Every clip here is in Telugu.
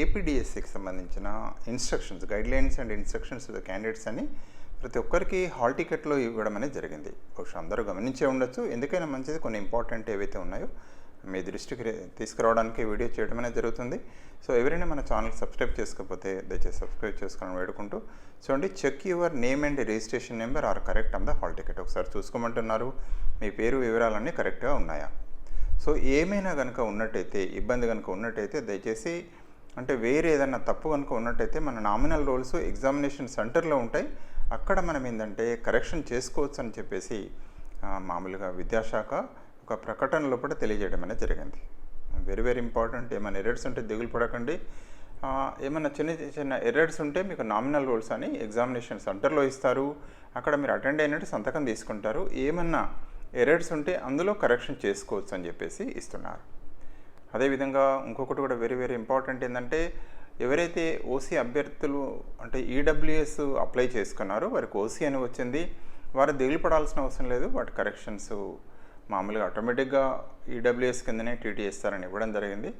ఏపీడిఎస్సికి సంబంధించిన instructions guidelines and instructions the candidates అని ప్రతి ఒక్కరికి హాల్ టికెట్లో ఇవ్వడం అనేది జరిగింది. బహుశా అందరూ గమనించే ఉండొచ్చు. ఎందుకైనా మంచిది కొన్ని ఇంపార్టెంట్ ఏవైతే ఉన్నాయో మీ దృష్టికి తీసుకురావడానికి వీడియో చేయడం అనేది జరుగుతుంది. సో ఎవరైనా మన ఛానల్ సబ్స్క్రైబ్ చేసుకోకపోతే దయచేసి సబ్స్క్రైబ్ చేసుకోవాలని వేడుకుంటూ చూడండి check your name and registration number are correct on the hall ticket ఒకసారి చూసుకోమంటున్నారు. మీ పేరు వివరాలన్నీ కరెక్ట్గా ఉన్నాయా? సో ఏమైనా కనుక ఉన్నట్టయితే ఇబ్బంది కనుక ఉన్నట్టయితే దయచేసి అంటే వేరే ఏదైనా తప్పు కనుక ఉన్నట్టయితే మన నామినల్ రోల్స్ ఎగ్జామినేషన్ సెంటర్లో ఉంటాయి. అక్కడ మనం ఏంటంటే కరెక్షన్ చేసుకోవచ్చు అని చెప్పేసి మామూలుగా విద్యాశాఖ ఒక ప్రకటన లోపల తెలియజేయడం అనేది జరిగింది. Very very important. ఏమైనా ఎర్రర్స్ ఉంటే దిగులు పడకండి. ఏమైనా చిన్న చిన్న ఎర్రర్స్ ఉంటే మీకు నామినల్ రోల్స్ అని ఎగ్జామినేషన్ సెంటర్లో ఇస్తారు. అక్కడ మీరు అటెండ్ అయినట్టు సంతకం తీసుకుంటారు. ఏమన్నా ఎర్రర్స్ ఉంటే అందులో కరెక్షన్ చేసుకోవచ్చు అని చెప్పేసి ఇస్తున్నారు. అదేవిధంగా ఇంకొకటి కూడా వెరీ వెరీ ఇంపార్టెంట్ ఏంటంటే ఎవరైతే ఓసీ అభ్యర్థులు అంటే ఈడబ్ల్యూఎస్ అప్లై చేసుకున్నారో వారికి ఓసీ అని వచ్చింది వారు దిగులు పడాల్సిన అవసరం లేదు వాటి కరెక్షన్స్ మామూలుగా ఆటోమేటిక్గా ఈడబ్ల్యూఎస్ కిందనే టీటీ ఇస్తారని ఇవ్వడం జరిగింది.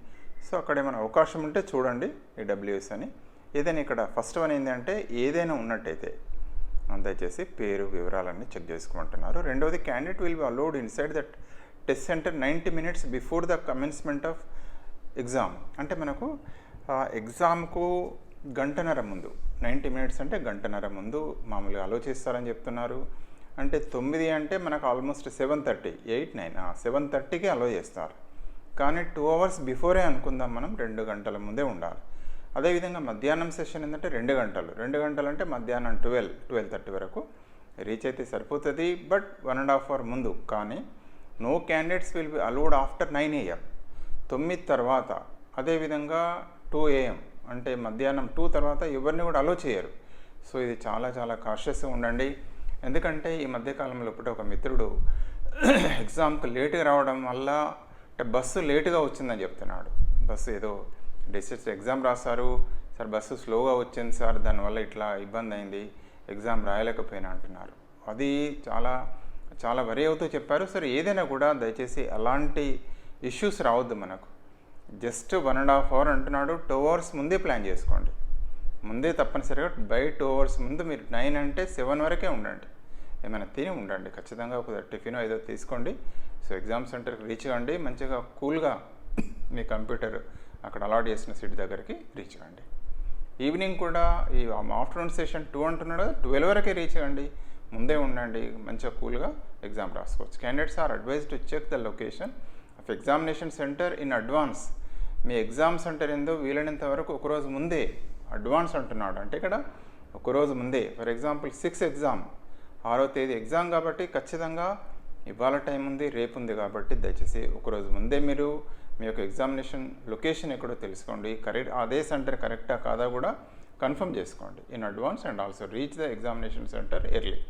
సో అక్కడ ఏమైనా అవకాశం ఉంటే చూడండి ఈడబ్ల్యూఎస్ అని. ఏదైనా ఇక్కడ ఫస్ట్ వన్ ఏంటంటే ఏదైనా ఉన్నట్టయితే దయచేసి పేరు వివరాలన్నీ చెక్ చేసుకోమంటున్నారు రెండవది candidate will be allowed inside that test centre ninety minutes before the commencement of exam. అంటే మనకు ఎగ్జామ్కు గంటన్నర ముందు నైంటీ మినిట్స్ అంటే గంటన్నర ముందు మామూలుగా ఆలోచిస్తారని చెప్తున్నారు. అంటే తొమ్మిది అంటే మనకు almost seven thirty eight nine seven థర్టీకి అలో చేస్తారు. కానీ టూ అవర్స్ బిఫోరే అనుకుందాం మనం రెండు గంటల ముందే ఉండాలి. అదేవిధంగా మధ్యాహ్నం సెషన్ ఏంటంటే రెండు గంటలు. రెండు గంటలు అంటే మధ్యాహ్నం ట్వెల్వ్ ట్వెల్వ్ థర్టీ వరకు రీచ్ అయితే సరిపోతుంది. But one and half hour ముందు కానీ no candidates will be allowed after nine AM తొమ్మిది తర్వాత అదేవిధంగా టూ ఏఎం అంటే మధ్యాహ్నం టూ తర్వాత ఎవరిని కూడా అలో చేయరు. సో ఇది చాలా చాలా కాషియస్గా ఉండండి. ఎందుకంటే ఈ మధ్యకాలంలో ఇప్పుడు ఒక మిత్రుడు ఎగ్జామ్కి లేటుగా రావడం వల్ల అంటే బస్సు లేటుగా వచ్చిందని చెప్తున్నాడు. బస్సు ఏదో డిస్టెన్స్ ఎగ్జామ్ రాస్తారు సార్ బస్సు స్లోగా వచ్చింది సార్. దానివల్ల ఇట్లా ఇబ్బంది అయింది. ఎగ్జామ్ రాయలేకపోయినా అంటున్నారు. అది చాలా చాలా వరి అవుతూ చెప్పారు. సరే ఏదైనా కూడా దయచేసి అలాంటి ఇష్యూస్ రావద్దు మనకు. Just one and half hour అంటున్నాడు టూ అవర్స్ ముందే ప్లాన్ చేసుకోండి. ముందే తప్పనిసరిగా బై టూ అవర్స్ ముందు మీరు నైన్ అంటే సెవెన్ వరకే ఉండండి. ఏమైనా తిని ఉండండి ఖచ్చితంగా ఒక టిఫిన్ ఏదో తీసుకోండి. సో ఎగ్జామ్ సెంటర్కి రీచ్ అవ్వండి మంచిగా కూల్గా మీ కంప్యూటర్ అక్కడ అలాట్ చేసిన సీట్ దగ్గరికి రీచ్ అవ్వండి. ఈవినింగ్ కూడా ఈ ఆఫ్టర్నూన్ సెషన్ టూ అంటున్నాడు ట్వెల్వ్ వరకే రీచ్ అవ్వండి. ముందే ఉండండి మంచిగా కూల్గా ఎగ్జామ్ రాసుకోవచ్చు. Candidates are advised to check the location of examination centre in advance me exam centre ఏందో వీలైనంత వరకు ఒకరోజు ముందే అడ్వాన్స్ అంటున్నాడు. అంటే ఇక్కడ ఒకరోజు ముందే ఫర్ ఎగ్జాంపుల్ సిక్స్ ఎగ్జామ్ ఆరో తేదీ ఎగ్జామ్ కాబట్టి ఖచ్చితంగా ఇవాళ టైం ఉంది రేపు ఉంది కాబట్టి దయచేసి ఒకరోజు ముందే మీరు మీ యొక్క ఎగ్జామినేషన్ లొకేషన్ ఎక్కడో తెలుసుకోండి. కరెక్ట్ అదే సెంటర్ కరెక్టా కాదా కూడా కన్ఫర్మ్ చేసుకోండి. In advance and also reach the examination centre early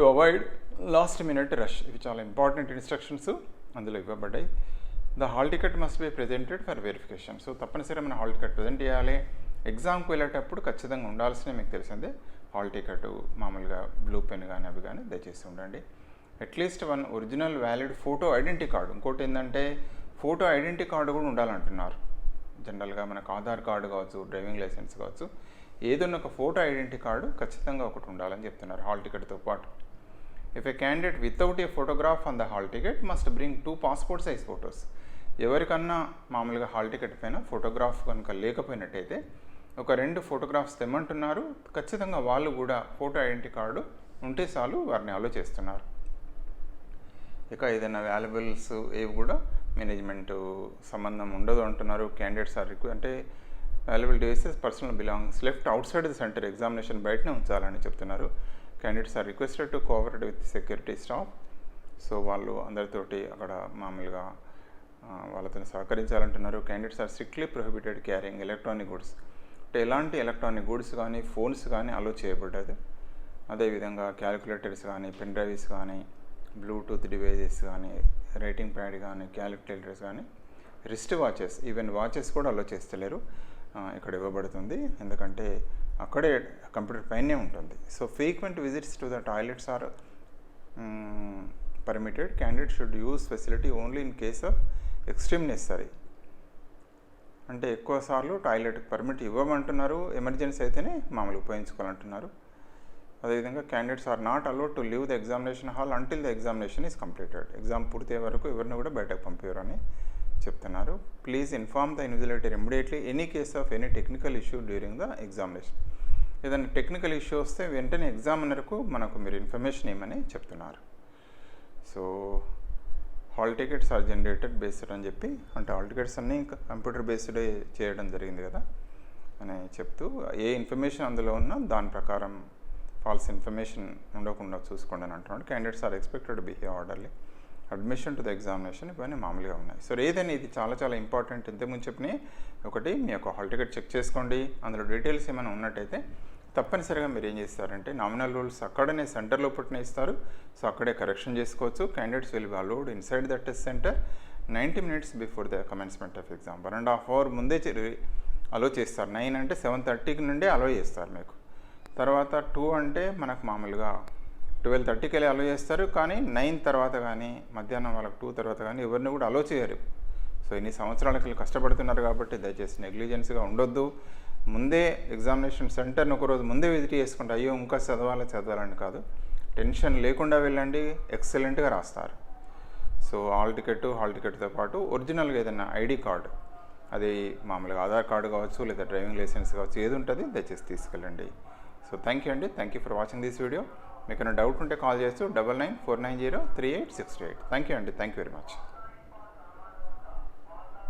to avoid last minute rush ఇవి చాలా ఇంపార్టెంట్ ఇన్స్ట్రక్షన్స్ అందులో ఇవ్వబడ్డాయి. The hall ticket must be presented for verification so తప్పనిసరిగా మన హాల్ టికెట్ ప్రజెంట్ చేయాలి. ఎగ్జామ్కి వెళ్ళేటప్పుడు ఖచ్చితంగా ఉండాల్సిన మీకు తెలిసిందే. హాల్ టికెట్ మామూలుగా బ్లూ పెన్ కానీ అవి కానీ దయచేసి ఉండండి. At least one original valid photo identity card ఇంకోటి ఏంటంటే ఫోటో ఐడెంటిటీ కార్డు కూడా ఉండాలంటున్నారు. జనరల్గా మనకు ఆధార్ కార్డు కావచ్చు డ్రైవింగ్ లైసెన్స్ కావచ్చు. ఏదైనా ఒక ఫోటో ఐడెంటిటీ కార్డు ఖచ్చితంగా ఒకటి ఉండాలని చెప్తున్నారు హాల్ టికెట్తో పాటు. If a candidate without a photograph on the hall ticket must bring two passport size photos ఎవరికన్నా మామూలుగా హాల్ టికెట్ పైన ఫోటోగ్రాఫ్ కనుక లేకపోయినట్టయితే ఒక రెండు ఫోటోగ్రాఫ్స్ తెమ్మంటున్నారు. ఖచ్చితంగా వాళ్ళు కూడా ఫోటో ఐడెంటిటీ కార్డు ఉంటే చాలు వారిని అలో చేస్తున్నారు. ఇక ఏదైనా వాల్యుబుల్స్ ఏవి కూడా మేనేజ్మెంట్ సంబంధం ఉండదు అంటున్నారు. క్యాండిడేట్స్ ఆర్ రిక్వ అంటే valuable devices personal belongs left outside the centre examination బయటనే ఉంచాలని చెప్తున్నారు. Candidates are requested to cooperate with security staff so వాళ్ళు అందరితోటి అక్కడ మామూలుగా వాళ్ళతో సహకరించాలంటున్నారు. Candidates are strictly prohibited carrying electronic goods అంటే ఎలాంటి ఎలక్ట్రానిక్ గుడ్స్ కానీ ఫోన్స్ కానీ అలో చేయబడ్డది అదేవిధంగా క్యాలిక్యులేటర్స్ కానీ పెన్ డ్రైవ్స్ కానీ బ్లూటూత్ డివైజెస్ కానీ రైటింగ్ ప్యాడ్ కానీ క్యాలిక్యులేటర్స్ కానీ రిస్ట్ వాచెస్ ఈవెన్ వాచెస్ కూడా అలో చేస్తలేరు. ఇక్కడ ఇవ్వబడుతుంది. ఎందుకంటే అక్కడే కంప్యూటర్ పైనే ఉంటుంది. So frequent visits to the toilets are permitted candidate should use facility only in case of extreme necessary అంటే ఎక్కువ సార్లు టాయిలెట్కి పర్మిట్ ఇవ్వమంటున్నారు. ఎమర్జెన్సీ అయితేనే మామూలుగా ఉపయోగించుకోవాలంటున్నారు. అదేవిధంగా candidates are not allowed to leave the examination hall until the examination is completed exam పూర్తయ్యే వరకు ఎవరిని కూడా బయటకు పంపించారని చెప్తున్నారు. Please inform the invigilator immediately any case of any technical issue during the examination ఏదైనా టెక్నికల్ ఇష్యూ వస్తే వెంటనే ఎగ్జామినర్కు మనకు మీరు ఇన్ఫర్మేషన్ ఇవ్వమని చెప్తున్నారు. So hall tickets are generated based అని చెప్పి అంటే హాల్ టికెట్స్ అన్నీ కంప్యూటర్ బేస్డ్ చేయడం జరిగింది కదా అని చెప్తూ ఏ ఇన్ఫర్మేషన్ అందులో ఉన్నా దాని ప్రకారం ఫాల్స్ ఇన్ఫర్మేషన్ ఉండకుండా చూసుకోండి అని అంటున్నాడు. Candidates are expected behave orderly admission to the examination ఇవన్నీ మామూలుగా ఉన్నాయి. సో ఏదైనా ఇది చాలా చాలా ఇంపార్టెంట్ ఇంతకుముందు చెప్పినాయి ఒకటి మీ యొక్క హాల్ టికెట్ చెక్ చేసుకోండి. అందులో డీటెయిల్స్ ఏమైనా ఉన్నట్టయితే తప్పనిసరిగా మీరు ఏం చేస్తారంటే నామినల్ రూల్స్ అక్కడనే సెంటర్లో పుట్టిన ఇస్తారు. సో అక్కడే కరెక్షన్ చేసుకోవచ్చు. Candidates will be allowed inside the test centre ninety minutes before the commencement of exam one and half hour ముందే అలో చేస్తారు. నైన్ అంటే సెవెన్ థర్టీకి నుండే అలో చేస్తారు మీకు. తర్వాత టూ అంటే మనకు మామూలుగా ట్వెల్వ్ థర్టీకి వెళ్ళి అలో చేస్తారు. కానీ నైన్ తర్వాత కానీ మధ్యాహ్నం వాళ్ళకి టూ తర్వాత కానీ ఎవరిని కూడా అలో చేయరు. సో ఇన్ని సంవత్సరాలకి కష్టపడుతున్నారు కాబట్టి దయచేసి నెగ్లిజెన్స్గా ఉండొద్దు. ముందే ఎగ్జామినేషన్ సెంటర్ని ఒకరోజు ముందే విజిట్ చేసుకుంటే అయ్యో ఇంకా చదవాలి చదవాలని కాదు. టెన్షన్ లేకుండా వెళ్ళండి ఎక్సలెంట్గా రాస్తారు. సో హాల్ టికెట్ హాల్ టికెట్తో పాటు ఒరిజినల్గా ఏదైనా ఐడి కార్డు అది మామూలుగా ఆధార్ కార్డు కావచ్చు లేదా డ్రైవింగ్ లైసెన్స్ కావచ్చు ఏది ఉంటుంది దయచేసి తీసుకెళ్ళండి. సో థ్యాంక్ యూ అండి. Thank you for watching this video. మీకు డౌట్ ఉంటే కాల్ చేస్తూ double nine four nine zero three eight six eight. Thank you అండి. Thank you very much.